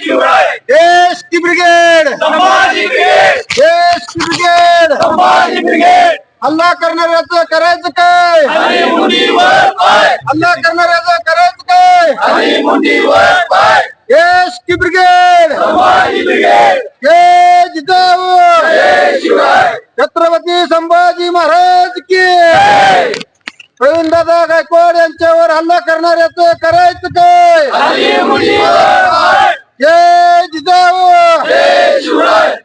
देश की ब्रिगेड. देश की ब्रिगेड. हल्ला करणाऱ्याचं करायचं काय? हल्ला करणाऱ्याचं करायचं काय? देश की ब्रिगेड. जय जिजाऊ. छत्रपती संभाजी महाराज की प्रवीण दादा गायकवाड यांच्यावर हल्ला करणाऱ्याचं करायचं काय? जय जिजाऊ! जय शिवराय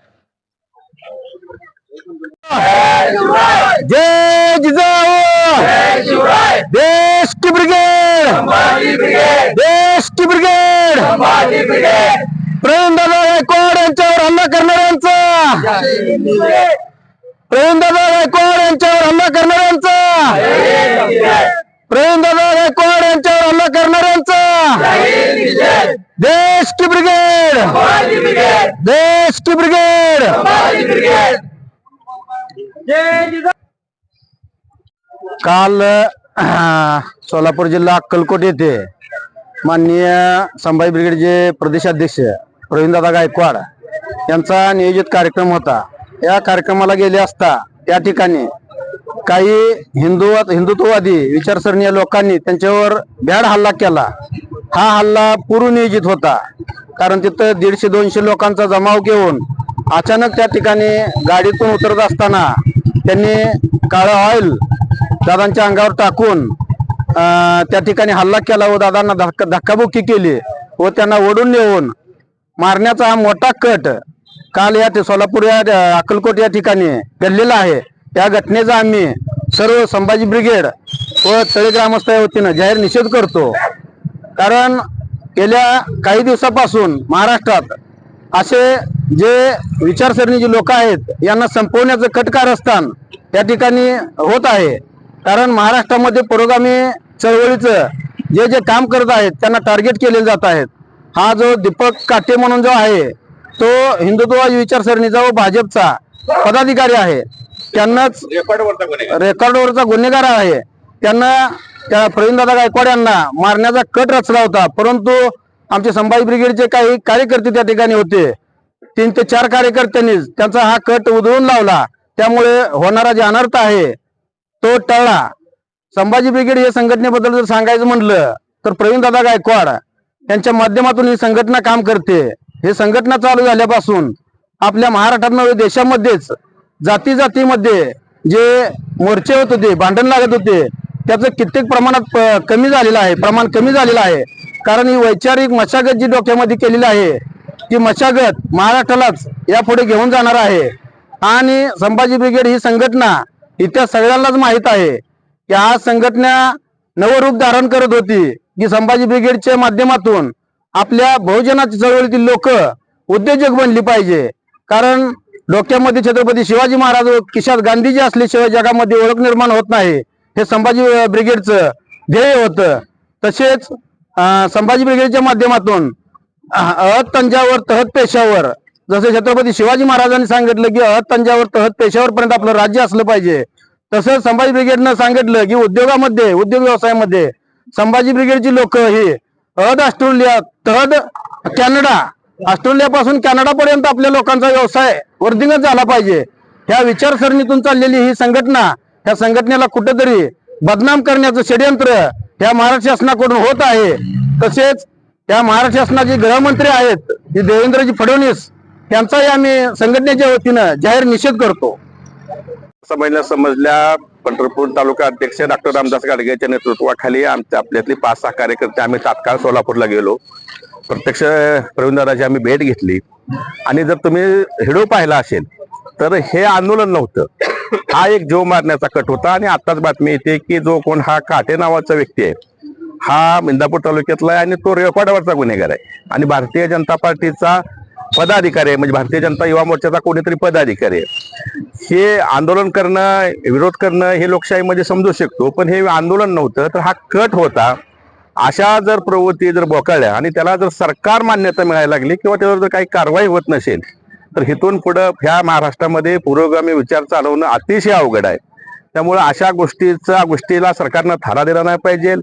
जय जिजाऊ! जय शिवराय देश की ब्रिगेड! संभाजी ब्रिगेड देश की ब्रिगेड! संभाजी ब्रिगेड प्रवीण दादा गायकवाड यांच्यावर हल्ला करणाऱ्यांचा! प्रवीण दादा गायकवाड यांच्यावर हल्ला करणाऱ्यांचा! प्रवीण दादा गायकवाड यांच्यावर हल्ला करणाऱ्यांचा! देश की ब्रिगेड। ब्रिगेड देश की ब्रिगेड। काल सोलापूर जिल्हा अक्कलकोट येथे माननीय संभाजी ब्रिगेडचे प्रदेशाध्यक्ष प्रवीणदादा गायकवाड यांचा नियोजित कार्यक्रम होता. या कार्यक्रमाला गेले असता त्या ठिकाणी काही हिंदू हिंदुत्ववादी विचारसरणीय लोकांनी त्यांच्यावर भ्याड हल्ला केला. हा हल्ला पूर्वनियोजित होता. कारण तिथं दीडशे दोनशे लोकांचा जमाव घेऊन अचानक त्या ठिकाणी गाडीतून उतरत असताना त्यांनी काळं ऑइल दादांच्या अंगावर टाकून त्या ठिकाणी हल्ला केला व दादांना धक्का धक्काबुक्की केली व त्यांना ओढून नेऊन मारण्याचा हा मोठा कट काल या सोलापूर या अक्कलकोट या ठिकाणी घडलेला आहे. या घटनेचा आम्ही सर्व संभाजी ब्रिगेड व तळे ग्रामस्थ वतीनं जाहीर निषेध करतो. कारण गेल्या काही दिवसापासून महाराष्ट्रात असे जे विचारसरणीचे लोक आहेत यांना संपवण्याचं कटकारस्थान या ठिकाणी होत आहे. कारण महाराष्ट्रामध्ये पुरोगामी चळवळीचं जे जे काम करत आहेत त्यांना टार्गेट केले जात आहेत. हा जो दीपक काटे म्हणून जो आहे तो हिंदुत्ववादी विचारसरणीचा व भाजपचा पदाधिकारी आहे. त्यांनाच रेकॉर्डवरचा गुन्हेगार आहे. त्यांना त्या प्रवीणदादा गायकवाड यांना मारण्याचा कट रचला होता. परंतु आमचे संभाजी ब्रिगेडचे काही कार्यकर्ते त्या ठिकाणी होते. तीन ते चार कार्यकर्त्यांनी त्यांचा हा कट उधळून लावला. त्यामुळे होणारा जे अनर्थ आहे तो टळला. संभाजी ब्रिगेड या संघटनेबद्दल जर सांगायचं म्हटलं तर प्रवीणदादा गायकवाड यांच्या माध्यमातून ही संघटना काम करते. हे संघटना चालू झाल्यापासून आपल्या महाराष्ट्रात नव्हे देशामध्येच जाती जातीमध्ये जे मोर्चे होत होते भांडण लागत होते त्याचं कित्येक प्रमाणात प- कमी झालेलं आहे. प्रमाण कमी झालेलं आहे. कारण ही वैचारिक मशागत जी डोक्यामध्ये केलेली आहे ती मशागत महाराष्ट्रालाच यापुढे घेऊन जाणार आहे. आणि संभाजी ब्रिगेड ही संघटना इथल्या सगळ्यांनाच माहीत आहे की आज संघटना नवरूप धारण करत होती की संभाजी ब्रिगेडच्या माध्यमातून आपल्या बहुजनाच्या चळवळीतील लोक उद्योजक बनली पाहिजे. कारण डोक्यामध्ये छत्रपती शिवाजी महाराज किशात गांधीजी असल्याशिवाय जगामध्ये ओळख निर्माण होत नाही. हे संभाजी ब्रिगेडचं ध्येय होतं. तसेच संभाजी ब्रिगेडच्या माध्यमातून अहत तंजावर तहत पेशावर जसं छत्रपती शिवाजी महाराजांनी सांगितलं की अहत तंजावर तहत पेशावर पर्यंत आपलं राज्य असलं पाहिजे. तसंच संभाजी ब्रिगेडनं सांगितलं की उद्योगामध्ये उद्योग व्यवसायामध्ये संभाजी ब्रिगेडची लोक ही अहद ऑस्ट्रेलिया तहद कॅनडा ऑस्ट्रेलियापासून कॅनडापर्यंत आपल्या लोकांचा व्यवसाय वर्धिंगत झाला पाहिजे. ह्या विचारसरणीतून चाललेली ही संघटना ह्या संघटनेला कुठेतरी बदनाम करण्याचं षडयंत्र ह्या महाराष्ट्र शासनाकडून होत आहे. तसेच त्या महाराष्ट्र शासनाचे गृहमंत्री आहेत हे देवेंद्रजी फडणवीस यांचाही आम्ही संघटनेच्या वतीनं जाहीर निषेध करतो. समजल्या समजल्या पंढरपूर तालुका अध्यक्ष डॉक्टर रामदास गाडगेच्या नेतृत्वाखाली आमच्या आपल्यातली पाच सहा कार्यकर्ते आम्ही तात्काळ सोलापूरला गेलो. प्रत्यक्ष प्रवीणदादाची आम्ही भेट घेतली. आणि जर तुम्ही हिडो पाहिला असेल तर हे आंदोलन नव्हतं. हा एक जीव मारण्याचा कट होता आणि आताच बातमी येते की जो कोण हा काटे नावाचा व्यक्ती आहे हा मिंदापूर तालुक्यातला आहे आणि तो रेकॉर्डवरचा गुन्हेगार आहे. आणि भारतीय जनता पार्टीचा पदाधिकारी आहे म्हणजे भारतीय जनता युवा मोर्चाचा कोणीतरी पदाधिकारी आहे. हे आंदोलन करणं विरोध करणं हे लोकशाहीमध्ये समजू शकतो पण हे आंदोलन नव्हतं तर हा कट होता. अशा जर प्रवृत्ती जर बोकाळल्या आणि त्याला जर सरकार मान्यता मिळायला लागली किंवा त्यावर जर काही कारवाई होत नसेल तर हिथून पुढं ह्या महाराष्ट्रामध्ये पुरोगामी विचार चालवणं अतिशय अवघड आहे. त्यामुळं अशा गोष्टीचा गोष्टीला सरकारनं थारा दिला नाही पाहिजे.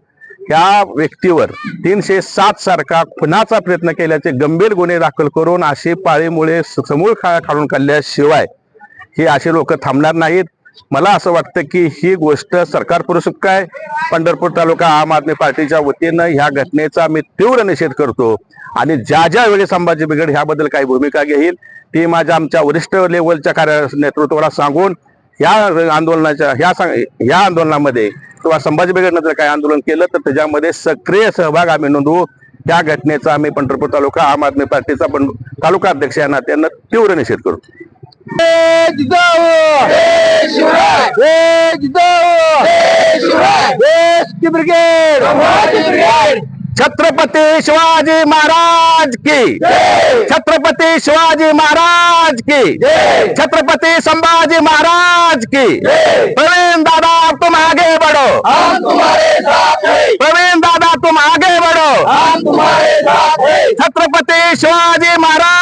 या व्यक्तीवर तीनशे सात सारखा खुनाचा प्रयत्न केल्याचे गंभीर गुन्हे दाखल करून अशी पाळीमुळे समूळ खा काढून काढल्याशिवाय हे असे लोक थांबणार नाहीत. मला असं वाटतं की ही गोष्ट सरकार पुरस्कृत काय पंढरपूर तालुका आम आदमी पार्टीच्या वतीनं ह्या घटनेचा मी तीव्र निषेध करतो. आणि ज्या ज्या वेळी संभाजी ब्रिगेड ह्याबद्दल काही भूमिका घेईल ती माझ्या आमच्या वरिष्ठ लेवलच्या कार्य नेतृत्वाला सांगून या आंदोलनाच्या ह्या सांग- या आंदोलनामध्ये किंवा संभाजी ब्रिगेडनं जर काही आंदोलन केलं तर त्याच्यामध्ये सक्रिय सहभाग आम्ही नोंदवू. त्या घटनेचा आम्ही पंढरपूर तालुका आम आदमी पार्टीचा पण तालुका अध्यक्ष या नात्यानं तीव्र निषेध छत्रपती शिवाजी महाराज की। छत्रपति शिवाजी महाराज की। छत्रपति संभाजी महाराज की। प्रवीण दादा तुम आगे बढ़ो। हम तुम्हारे साथ प्रवीण दादा, तुम आगे बढ़ो। हम तुम्हारे साथ छत्रपती शिवाजी महाराज